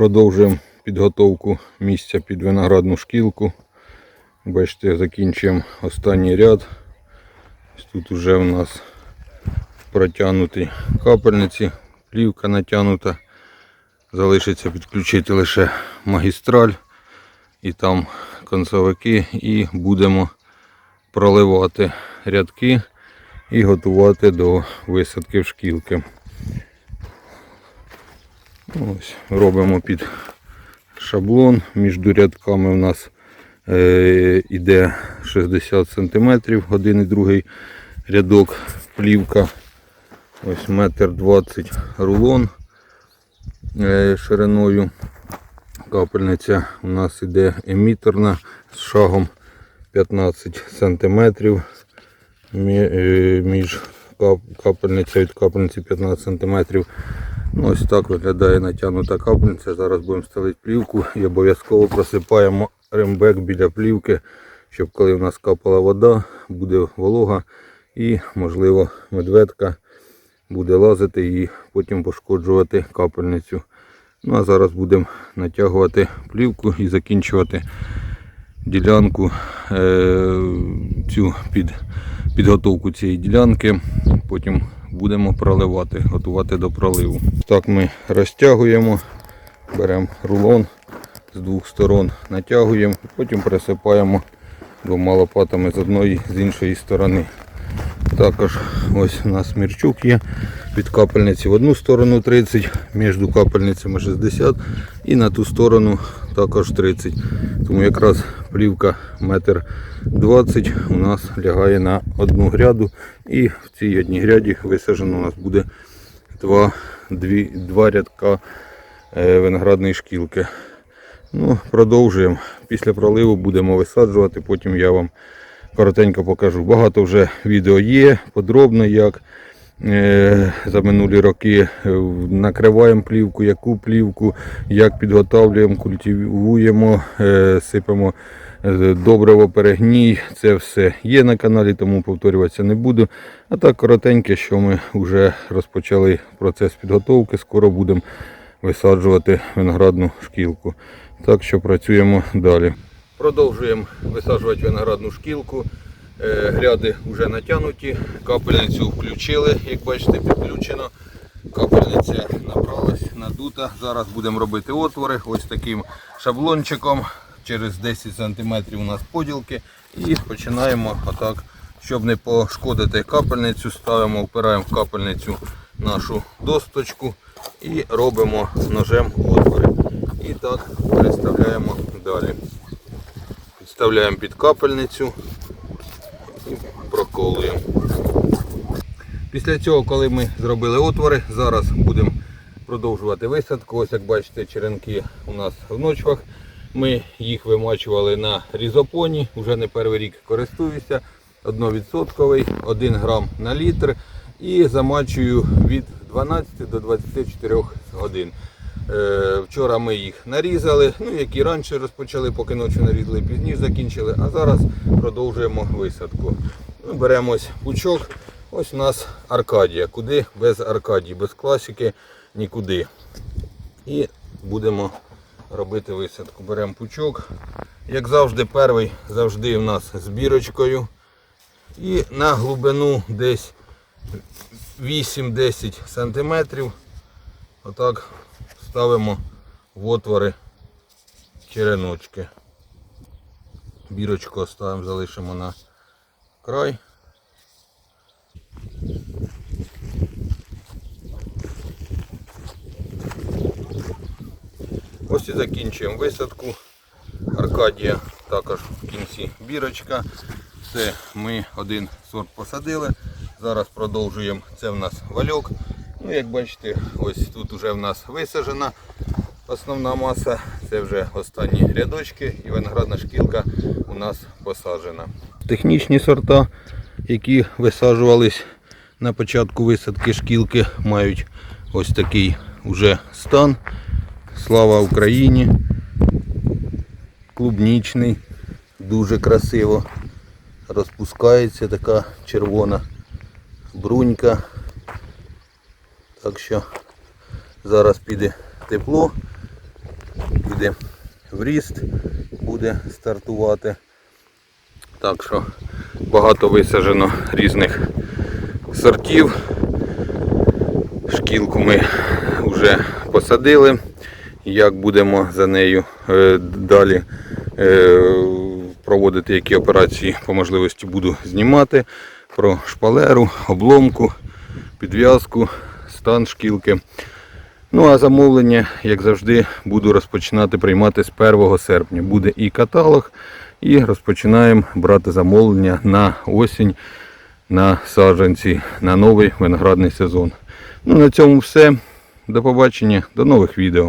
Продовжуємо підготовку місця під виноградну шкілку. Бачите, закінчуємо останній ряд. Тут вже у нас протягнуті капельниці, плівка натягнута. Залишиться підключити лише магістраль і там концовики і будемо проливати рядки і готувати до висадки в шкілки. Ось, робимо під шаблон. Між рядками у нас е, іде 60 см, один і другий рядок плівка. Ось метр 20 рулон е, шириною. Капельниця у нас іде еміторна з шагом 15 см. Між кап- капельниця від капельниці 15 см. Ну, ось так виглядає натягнута капельниця. Зараз будемо ставити плівку і обов'язково просипаємо рембек біля плівки, щоб коли в нас капала вода, буде волога і, можливо, медведка буде лазити і потім пошкоджувати капельницю. Ну а зараз будемо натягувати плівку і закінчувати ділянку, е, цю під, підготовку цієї ділянки. Потім будемо проливати, готувати до проливу. Так ми розтягуємо, беремо рулон з двох сторон, натягуємо, потім присипаємо двома лопатами з одної з іншої сторони. Також ось у нас мірчук є від капельниці в одну сторону 30, між капельницями 60 і на ту сторону також 30. Тому якраз плівка метр 20 у нас лягає на одну гряду і в цій одній гряді висаджено у нас буде два, дві, два рядка е, виноградної шкілки. Ну, Продовжуємо. Після проливу будемо висаджувати, потім я вам коротенько покажу. Багато вже відео є, подробно як за минулі роки е, накриваємо плівку, яку плівку, як підготовлюємо, культивуємо, е, сипемо е, добриво, перегній. Це все є на каналі, тому повторюватися не буду. А так коротеньке, що ми вже розпочали процес підготовки, скоро будемо висаджувати виноградну шкілку. Так що працюємо далі. Продовжуємо висаджувати виноградну шкілку. Е, Гряди вже натягнуті, капельницю включили, як бачите, підключено. Капельниця набралась, надута. Зараз будемо робити отвори ось таким шаблончиком. Через 10 см у нас поділки. І починаємо отак, щоб не пошкодити капельницю, ставимо, впираємо в капельницю нашу досточку і робимо ножем отвори. І так переставляємо далі. Підставляємо під капельницю проколуємо. Після цього, коли ми зробили отвори, зараз будемо продовжувати висадку. Ось як бачите, черенки у нас в ночвах. Ми їх вимачували на різопоні, вже не перший рік користуюся. 1% 1 грам на літр і замачую від 12 до 24 годин. Е, Вчора ми їх нарізали, ну як і раніше розпочали, поки ночі нарізали, пізніше закінчили, а зараз продовжуємо висадку. Ну, беремо ось пучок. Ось у нас Аркадія. Куди без Аркадії, без класики нікуди. І будемо робити висадку. Беремо пучок. Як завжди, перший завжди у нас з бірочкою. І на глибину десь 8-10 см. Отак ставимо в отвори череночки. Бірочку оставимо, залишимо на край. Ось і закінчуємо висадку. Аркадія також в кінці бірочка. Все, ми один сорт посадили. Зараз продовжуємо. Це в нас вальок. Ну, як бачите, ось тут вже в нас висаджена основна маса. Це вже останні рядочки і виноградна шкілка у нас посаджена. Технічні сорта, які висаджувались на початку висадки шкілки, мають ось такий уже стан. Слава Україні! Клубнічний, дуже красиво. Розпускається така червона брунька. Так що зараз піде тепло піде в ріст, буде стартувати. Так що багато висаджено різних сортів. Шкілку ми вже посадили. Як будемо за нею е, далі е, проводити які операції по можливості буду знімати про шпалеру, обломку, підв'язку, стан шкілки. Ну а замовлення, як завжди, буду розпочинати приймати з 1 серпня. Буде і каталог, і розпочинаємо брати замовлення на осінь, на саджанці, на новий виноградний сезон. Ну на цьому все. До побачення, до нових відео.